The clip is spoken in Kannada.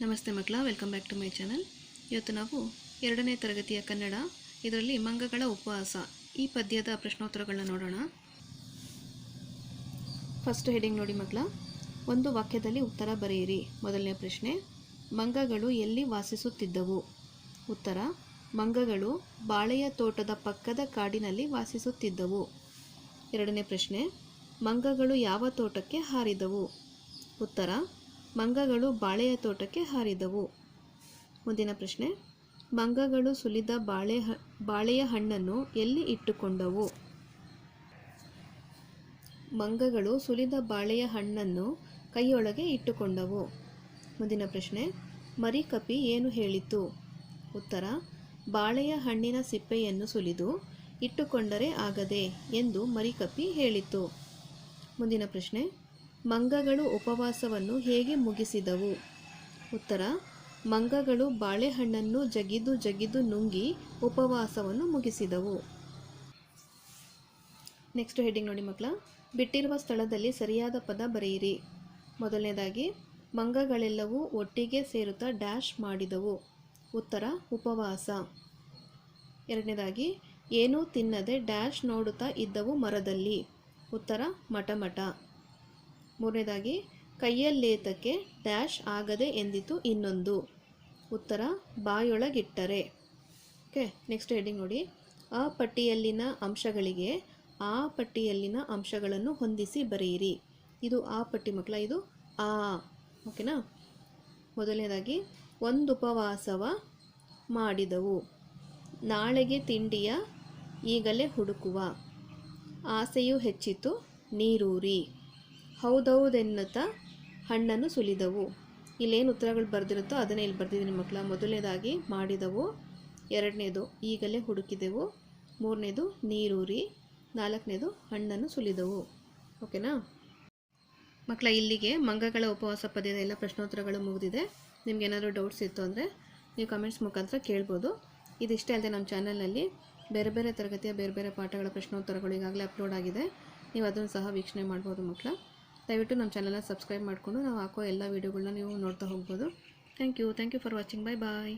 ನಮಸ್ತೆ ಮಕ್ಕಳ, welcome back to my channel. ಇವತ್ತು ನಾವು ಎರಡನೇ ತರಗತಿಯ ಕನ್ನಡ, ಇದರಲ್ಲಿ ಮಂಗಗಳ ಉಪವಾಸ, ಈ ಪದ್ಯದ ಪ್ರಶ್ನೋತ್ತರಗಳನ್ನ ನೋಡೋಣ. ಫಸ್ಟ್ ಹೆಡಿಂಗ್ ನೋಡಿ ಮಕ್ಕಳ, ಒಂದು ವಾಕ್ಯದಲ್ಲಿ ಉತ್ತರ ಬರೆಯಿರಿ. ಮೊದಲನೇ ಪ್ರಶ್ನೆ, ಮಂಗಗಳು ಎಲ್ಲಿ ವಾಸಿಸುತ್ತಿದ್ದವು? ಉತ್ತರ, ಮಂಗಗಳು ಬಾಳೆಯ ತೋಟದ ಪಕ್ಕದ ಕಾಡಿನಲ್ಲಿ ವಾಸಿಸುತ್ತಿದ್ದವು. ಎರಡನೇ ಪ್ರಶ್ನೆ, ಮಂಗಗಳು ಯಾವ ತೋಟಕ್ಕೆ ಹಾರಿದವು? ಉತ್ತರ ಮಂಗಗಳು ಬಾಳೆಯ ತೋಟಕ್ಕೆ ಹಾರಿದವು. ಮುಂದಿನ ಪ್ರಶ್ನೆ. ಮಂಗಗಳು ಸುಲಿದ ಬಾಳೆ ಬಾಳೆಯ ಹಣ್ಣನ್ನು ಎಲ್ಲಿ ಇಟ್ಟುಕೊಂಡವು? ಮಂಗಗಳು ಸುಲಿದ ಬಾಳೆಯ ಹಣ್ಣನ್ನು ಕೈಯೊಳಗೆ ಇಟ್ಟುಕೊಂಡವು. ಮುಂದಿನ ಪ್ರಶ್ನೆ. ಮರಿಕಪಿ ಏನು ಹೇಳಿತು? ಉತ್ತರ. ಬಾಳೆಯ ಹಣ್ಣಿನ ಸಿಪ್ಪೆಯನ್ನು ಸುಲಿದು ಇಟ್ಟುಕೊಂಡರೆ ಆಗದೆ ಎಂದು ಮರಿಕಪಿ ಹೇಳಿತು. ಮುಂದಿನ ಪ್ರಶ್ನೆ. ಮಂಗಗಳು ಉಪವಾಸವನ್ನು ಹೇಗೆ ಮುಗಿಸಿದವು? ಉತ್ತರ, ಮಂಗಗಳು ಬಾಳೆಹಣ್ಣನ್ನು ಜಗಿದು ಜಗಿದು ನುಂಗಿ ಉಪವಾಸವನ್ನು ಮುಗಿಸಿದವು. ನೆಕ್ಸ್ಟ್ ಹೆಡ್ಡಿಂಗ್ ನೋಡಿ ಮಕ್ಕಳ. ಬಿಟ್ಟಿರುವ ಸ್ಥಳದಲ್ಲಿ ಸರಿಯಾದ ಪದ ಬರೆಯಿರಿ. ಮೊದಲನೇದಾಗಿ, ಮಂಗಗಳೆಲ್ಲವೂ ಒಟ್ಟಿಗೆ ಸೇರುತ್ತಾ ಡ್ಯಾಶ್ ಮಾಡಿದವು. ಉತ್ತರ, ಉಪವಾಸ. ಎರಡನೇದಾಗಿ, ಏನೂ ತಿನ್ನದೆ ಡ್ಯಾಶ್ ನೋಡುತ್ತಾ ಇದ್ದವು ಮರದಲ್ಲಿ. ಉತ್ತರ ಮಟಮಟ ಮೂರನೇದಾಗಿ ಕೈಯಲ್ಲೇತಕ್ಕೆ ಡ್ಯಾಶ್ ಆಗದೆ ಎಂದಿತು ಇನ್ನೊಂದು. ಉತ್ತರ, ಬಾಯೊಳಗಿಟ್ಟರೆ. ಓಕೆ, ನೆಕ್ಸ್ಟ್ ಹೆಡಿಂಗ್ ನೋಡಿ. ಆ ಪಟ್ಟಿಯಲ್ಲಿನ ಅಂಶಗಳಿಗೆ ಆ ಪಟ್ಟಿಯಲ್ಲಿನ ಅಂಶಗಳನ್ನು ಹೊಂದಿಸಿ ಬರೆಯಿರಿ. ಇದು ಆ ಪಟ್ಟಿ ಮಕ್ಕಳ, ಇದು ಆ. ಓಕೆನಾ? ಮೊದಲನೇದಾಗಿ, ಒಂದು ಉಪವಾಸವ ಮಾಡಿದವು. ನಾಳೆಗೆ ತಿಂಡಿಯ ಈಗಲೇ ಹುಡುಕುವ. ಆಸೆಯು ಹೆಚ್ಚಿತು, ನೀರೂರಿ. ಹೌದೌದೆನ್ನುತ್ತಾ ಹಣ್ಣನ್ನು ಸುಲಿದವು. ಇಲ್ಲೇನು ಉತ್ತರಗಳು ಬರೆದಿರುತ್ತೋ ಅದನ್ನೇ ಇಲ್ಲಿ ಬರೆದಿದ್ದೀನಿ ಮಕ್ಕಳ. ಮೊದಲನೇದಾಗಿ ಮಾಡಿದವು. ಎರಡನೇದು ಈಗಲೇ ಹುಡುಕಿದೆವು. ಮೂರನೇದು ನೀರೂರಿ. ನಾಲ್ಕನೇದು ಹಣ್ಣನ್ನು ಸುಲಿದವು. ಓಕೆನಾ? ಮಕ್ಕಳ, ಇಲ್ಲಿಗೆ ಮಂಗಗಳ ಉಪವಾಸ ಪದ್ಯದ ಎಲ್ಲ ಪ್ರಶ್ನೋತ್ತರಗಳು ಮುಗಿದಿದೆ. ನಿಮ್ಗೆ ಏನಾದರೂ ಡೌಟ್ಸ್ ಇತ್ತು ಅಂದರೆ ನೀವು ಕಮೆಂಟ್ಸ್ ಮುಖಾಂತರ ಕೇಳ್ಬೋದು. ಇದಿಷ್ಟೇ ಅಲ್ಲದೆ ನಮ್ಮ ಚಾನಲ್ನಲ್ಲಿ ಬೇರೆ ಬೇರೆ ತರಗತಿಯ ಬೇರೆ ಬೇರೆ ಪಾಠಗಳ ಪ್ರಶ್ನೋತ್ತರಗಳು ಈಗಾಗಲೇ ಅಪ್ಲೋಡ್ ಆಗಿದೆ. ನೀವು ಅದನ್ನು ಸಹ ವೀಕ್ಷಣೆ ಮಾಡ್ಬೋದು ಮಕ್ಕಳ. ದಯವಿಟ್ಟು ನಮ್ಮ ಚಾನಲ್ನ ಸಬ್ಸ್ಕ್ರೈಬ್ ಮಾಡಿಕೊಂಡು ನಾವು ಹಾಕೋ ಎಲ್ಲ ವೀಡಿಯೋಗಳನ್ನ ನೀವು ನೋಡ್ತಾ ಹೋಗ್ಬೋದು. Thank you thank you for watching bye bye